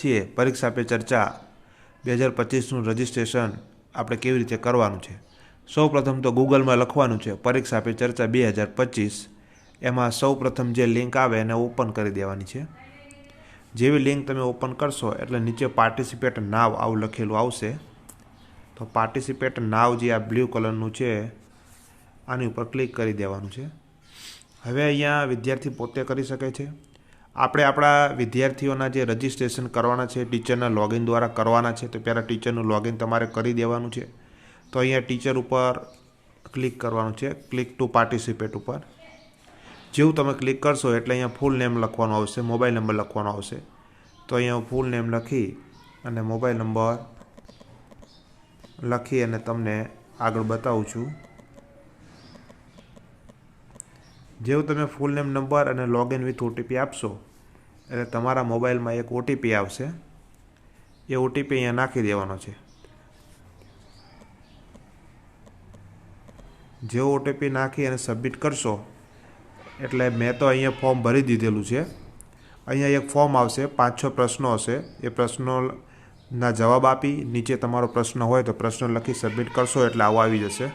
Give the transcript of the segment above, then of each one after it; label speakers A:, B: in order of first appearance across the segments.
A: છીએ, પરીક્ષા પે ચર્ચા, બે હજાર પચીસનું રજિસ્ટ્રેશન આપણે કેવી રીતે કરવાનું છે? સૌ પ્રથમ તો ગૂગલમાં લખવાનું છે, પરીક્ષા પે ચર્ચા બે હજાર પચીસ. એમાં સૌ પ્રથમ જે લિંક આવે એને ઓપન કરી દેવાની છે. જેવી લિંક તમે ઓપન કરશો એટલે નીચે પાર્ટિસિપેટ નાવ આવું લખેલું આવશે. તો પાર્ટિસિપેટ નાવ જે આ બ્લુ કલરનું છે, આની ઉપર ક્લિક કરી દેવાનું છે. હવે અહીંયા વિદ્યાર્થી પોતે કરી શકે છે. આપણે આપણા વિદ્યાર્થીઓના જે રજિસ્ટ્રેશન કરવાના છે, ટીચરના લોગિન દ્વારા કરવાના છે, તો પહેલાં ટીચરનું લોગિન તમારે કરી દેવાનું છે. તો અહીંયા ટીચર ઉપર ક્લિક કરવાનું છે ક્લિક ટુ પાર્ટિસિપેટ ઉપર. જેવું તમે ક્લિક કરશો એટલે અહીંયા ફૂલ નેમ લખવાનું આવશે મોબાઈલ નંબર લખવાનો આવશે. તો અહીંયા ફૂલ નેમ લખી અને મોબાઈલ નંબર લખી અને તમને આગળ બતાવું છું. જેવું તમે ફૂલ નેમ નંબર અને લોગિન વિથ ઓટીપી આપશો એટલે તમારા મોબાઈલમાં એક ઓટીપી આવશે. એ ઓટીપી અહીંયા નાખી દેવાનો છે. જેવો ઓટીપી નાખી અને સબમિટ કરશો, એટલે મેં તો અહીંયા ફોર્મ ભરી દીધેલું છે. અહીંયા એક ફોર્મ આવશે પાંચ છ પ્રશ્નો હશે. એ પ્રશ્નોના જવાબ આપી, નીચે તમારો પ્રશ્ન હોય તો પ્રશ્ન લખી સબમિટ કરશો એટલે આવો આવી જશે.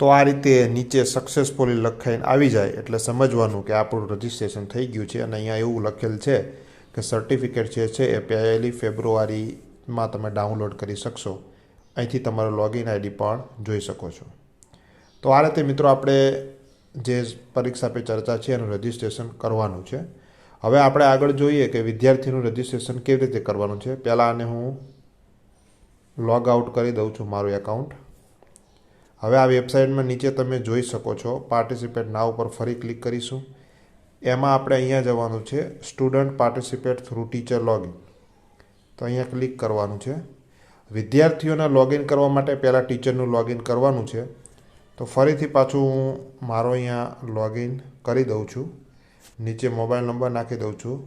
A: તો આ રીતે નીચે સક્સેસફુલી લખાઈને આવી જાય એટલે સમજવાનું કે આપણું રજિસ્ટ્રેશન થઈ ગયું છે અને અહીંયા એવું લખેલ છે કે સર્ટિફિકેટ જે છે એ પહેલી ફેબ્રુઆરીમાં તમે ડાઉનલોડ કરી શકશો. અહીંથી તમારો લોગિન આઈડી પણ જોઈ શકો છો. તો આ રીતે મિત્રો આપણે જે પરીક્ષા પે ચર્ચા છે એનું રજિસ્ટ્રેશન કરવાનું છે. હવે આપણે આગળ જોઈએ કે વિદ્યાર્થીનું રજિસ્ટ્રેશન કેવી રીતે કરવાનું છે. પહેલાં આને હું લોગ આઉટ કરી દઉં છું મારું એકાઉન્ટ હવે આ વેબસાઇટમાં નીચે તમે જોઈ શકો છો પાર્ટિસિપેટ નાવ ઉપર ફરી ક્લિક કરીશું. એમાં આપણે અહીંયા જવાનું છે student participate through teacher login તો અહીંયા ક્લિક કરવાનું છે. વિદ્યાર્થીઓના લોગિન કરવા માટે પહેલાં ટીચરનું લોગિન કરવાનું છે. તો ફરીથી પાછું હું મારો અહીંયા લોગિન કરી દઉં છું. નીચે મોબાઈલ નંબર નાખી દઉં છું.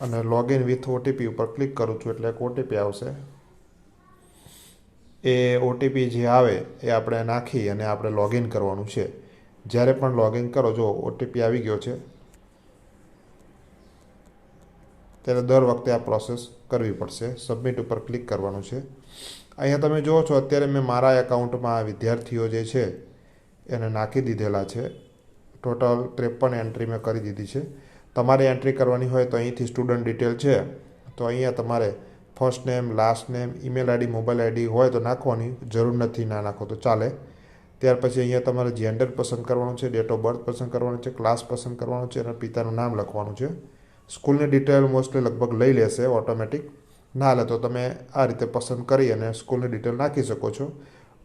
A: અને લોગિન વિથ ઓટીપી ઉપર ક્લિક કરું છું, એટલે એક ઓટીપી આવશે. એ ઓટીપી જે આવે એ આપણે નાખી અને આપણે લોગિન કરવાનું છે. જ્યારે પણ લોગિન કરો, જો ઓટીપી આવી ગયો છે, ત્યારે દર વખતે આ પ્રોસેસ કરવી પડશે. સબમિટ ઉપર ક્લિક કરવાનું છે. અહીંયા તમે જુઓ છો, અત્યારે મેં મારા એકાઉન્ટમાં વિદ્યાર્થીઓ જે છે, એને નાખી દીધેલા છે. ટોટલ ત્રેપન એન્ટ્રી મેં કરી દીધી છે. તમારે એન્ટ્રી કરવાની હોય તો અહીંથી સ્ટુડન્ટ ડિટેલ છે. તો અહીંયા તમારે first name last name email ID mobile ID હોય તો નાખવાની જરૂર નથી, ના નાખો તો ચાલે. ત્યાર પછી અહીંયા તમારે જેન્ડર પસંદ કરવાનું છે ડેટ ઓફ બર્થ પસંદ કરવાનું છે ક્લાસ પસંદ કરવાનું છે અને પિતાનું નામ લખવાનું છે. સ્કૂલની ડિટેલ મોસ્ટલી લગભગ લઈ લેશે ઓટોમેટિક ના લે તો તમે આ રીતે પસંદ કરી અને સ્કૂલની ડિટેલ નાખી શકો છો.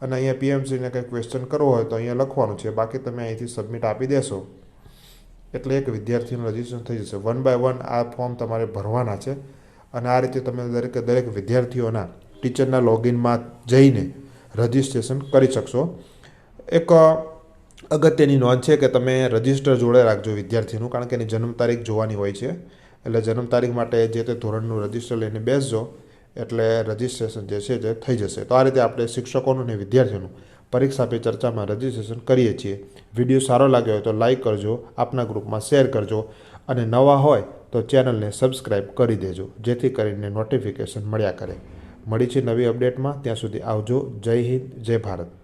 A: અને અહીંયા પીએમસીને કંઈ ક્વેશ્ચન કરવો હોય તો અહીંયા લખવાનું છે, બાકી તમે અહીંથી સબમિટ આપી દેશો. એટલે એક વિદ્યાર્થીનું રજિસ્ટ્રેશન થઈ જશે. વન બાય વન આ ફોર્મ તમારે ભરવાના છે. અને આ રીતે તમે દરેકે દરેક વિદ્યાર્થીઓના ટીચરના લોગિનમાં જઈને રજિસ્ટ્રેશન કરી શકશો. એક અગત્યની નોંધ છે કે તમે રજિસ્ટર જોડે રાખજો વિદ્યાર્થીનું, કારણ કે એની જન્મ તારીખ જોવાની હોય છે. એટલે જન્મ તારીખ માટે જે તે ધોરણનું રજિસ્ટર લઈને બેસજો, એટલે રજિસ્ટ્રેશન જે છે જે થઈ જશે. તો આ રીતે આપણે શિક્ષકોનું અને વિદ્યાર્થીઓનું પરીક્ષા પે ચર્ચામાં રજિસ્ટ્રેશન કરીએ છીએ. વીડિયો સારો લાગ્યો હોય તો લાઈક કરજો, આપના ગ્રુપમાં શેર કરજો. અને નવા હોય તો ચેનલને સબસ્ક્રાઈબ કરી દેજો, જેથી કરીને નોટિફિકેશન મળ્યા કરે. મળી છે નવી અપડેટમાં. ત્યાં સુધી આવજો. જય હિન્દ, જય ભારત.